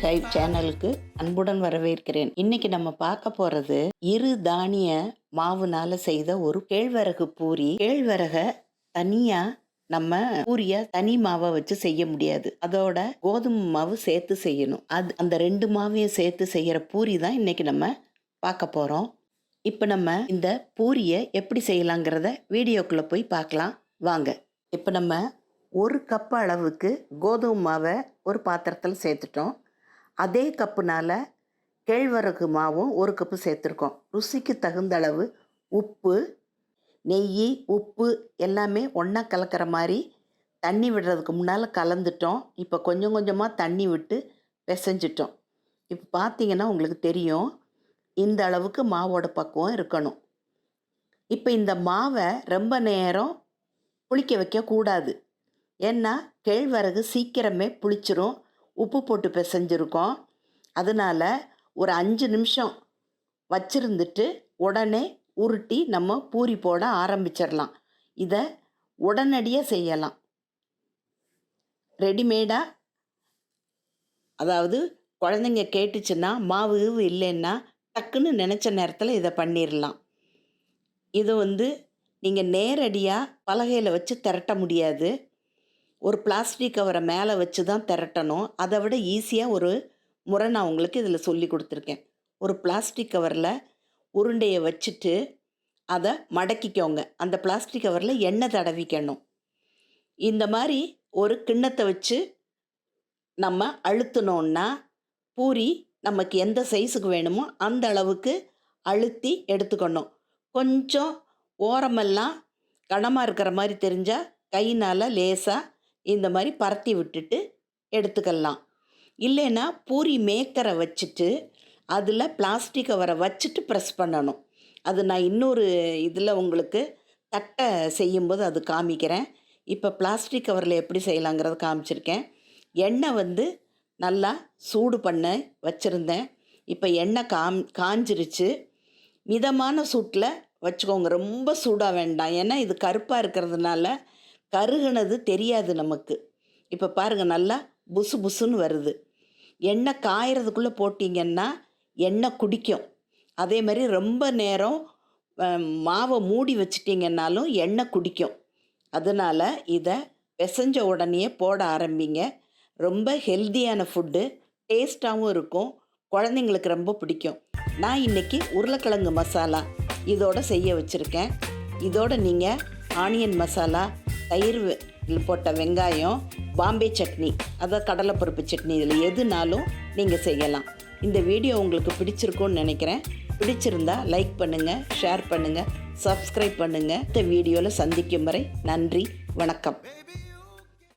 சேனலுக்கு அன்புடன் வரவேற்கிறேன். இன்னைக்கு நம்ம பார்க்க போறது இரு தானிய மாவுனால செய்த ஒரு கேழ்வரகு பூரி. கேழ்வரக தனியா நம்ம பூரிய தனி மாவை வச்சு செய்ய முடியாது. அதோட கோதுமை மாவு சேர்த்து செய்யணும். அது அந்த ரெண்டு மாவையும் சேர்த்து செய்யற பூரி தான் இன்னைக்கு நம்ம பார்க்க போறோம். இப்போ நம்ம இந்த பூரியை எப்படி செய்யலாங்கிறத வீடியோக்குள்ள போய் பார்க்கலாம். வாங்க. இப்போ நம்ம ஒரு கப் அளவுக்கு கோதுமை மாவை ஒரு பாத்திரத்தில் சேர்த்துட்டோம். அதே கப்புனால் கேழ்வரகு மாவும் ஒரு கப்பு சேர்த்துருக்கோம். ருசிக்கு தகுந்த அளவு உப்பு நெய் உப்பு எல்லாமே ஒன்றா கலக்கிற மாதிரி தண்ணி விடுறதுக்கு முன்னால் கலந்துட்டோம். இப்போ கொஞ்சம் கொஞ்சமாக தண்ணி விட்டு பிசைஞ்சிட்டோம். இப்போ பார்த்தீங்கன்னா உங்களுக்கு தெரியும் இந்த அளவுக்கு மாவோட பக்குவம் இருக்கணும். இப்போ இந்த மாவை ரொம்ப நேரம் புளிக்க வைக்கக்கூடாது. ஏன்னா கேழ்வரகு சீக்கிரமே புளிச்சிரும். உப்பு போட்டு பிசைஞ்சிருக்கோம். அதனால் ஒரு அஞ்சு நிமிஷம் வச்சிருந்துட்டு உடனே உருட்டி நம்ம பூரி போட ஆரம்பிச்சிடலாம். இதை உடனடியாக செய்யலாம். ரெடிமேடாக அதாவது குழந்தைங்க கேட்டுச்சுன்னா மாவு இல்லைன்னா டக்குன்னு நினச்ச நேரத்தில் இதை பண்ணிடலாம் இது வந்து நீங்கள் நேரடியாக பலகையில் வச்சு திரட்ட முடியாது. ஒரு பிளாஸ்டிக் கவரை மேலே வச்சு தான் திரட்டணும். அதை விட ஈஸியாக ஒரு முறை நான் உங்களுக்கு இதில் சொல்லி கொடுத்துருக்கேன். ஒரு பிளாஸ்டிக் கவரில் உருண்டையை வச்சுட்டு அதை மடக்கிக்கோங்க. அந்த பிளாஸ்டிக் கவரில் எண்ணெய் தடவிக்கணும். இந்த மாதிரி ஒரு கிண்ணத்தை வச்சு நம்ம அழுத்தினோன்னா பூரி நமக்கு எந்த சைஸுக்கு வேணுமோ அந்த அளவுக்கு அழுத்தி எடுத்துக்கணும். கொஞ்சம் ஓரமெல்லாம் கனமாக இருக்கிற மாதிரி தெரிஞ்சால் கையினால் லேசாக இந்த மாதிரி பரத்தி விட்டுட்டு எடுத்துக்கலாம். இல்லைன்னா பூரி மேக்கரை வச்சுட்டு அதில் பிளாஸ்டிக் கவரை வச்சுட்டு ப்ரெஸ் பண்ணணும். அது நான் இன்னொரு இதில் உங்களுக்கு தட்டை செய்யும்போது அது காமிக்கிறேன். இப்போ பிளாஸ்டிக் கவரில் எப்படி செய்யலாங்கிறத காமிச்சிருக்கேன். எண்ணெய் வந்து நல்லா சூடு பண்ண வச்சுருந்தேன். இப்போ எண்ணெய் காம் காஞ்சிருச்சு. மிதமான சூட்டில் வச்சுக்கோங்க. ரொம்ப சூடாக வேண்டாம். ஏன்னா இது கருப்பாக இருக்கிறதுனால கருகுனது தெரியாது நமக்கு. இப்போ பாருங்கள் நல்லா புசு புசுன்னு வருது. எண்ணெய் காயறதுக்குள்ளே போட்டிங்கன்னா எண்ணெய் குடிக்கும். அதே மாதிரி ரொம்ப நேரம் மாவை மூடி வச்சிட்டிங்கன்னாலும் எண்ணெய் குடிக்கும். அதனால் இதை பிசைஞ்ச உடனே போட ஆரம்பிங்க. ரொம்ப ஹெல்த்தியான ஃபுட்டு டேஸ்ட்டாகவும் இருக்கும். குழந்தைங்களுக்கு ரொம்ப பிடிக்கும். நான் இன்னைக்கு உருளைக்கிழங்கு மசாலா இதோட செய்ய வச்சுருக்கேன். இதோட நீங்கள் ஆனியன் மசாலா தயிர் போட்ட வெங்காயம் பாம்பே சட்னி அதாவது கடலைப்பருப்பு சட்னி இதில் எதுனாலும் நீங்கள் செய்யலாம். இந்த வீடியோ உங்களுக்கு பிடிச்சிருக்கும்னு நினைக்கிறேன். பிடிச்சிருந்தா லைக் பண்ணுங்கள் ஷேர் பண்ணுங்கள் சப்ஸ்கிரைப் பண்ணுங்கள் இந்த வீடியோவில் சந்திக்கும் வரை நன்றி வணக்கம்.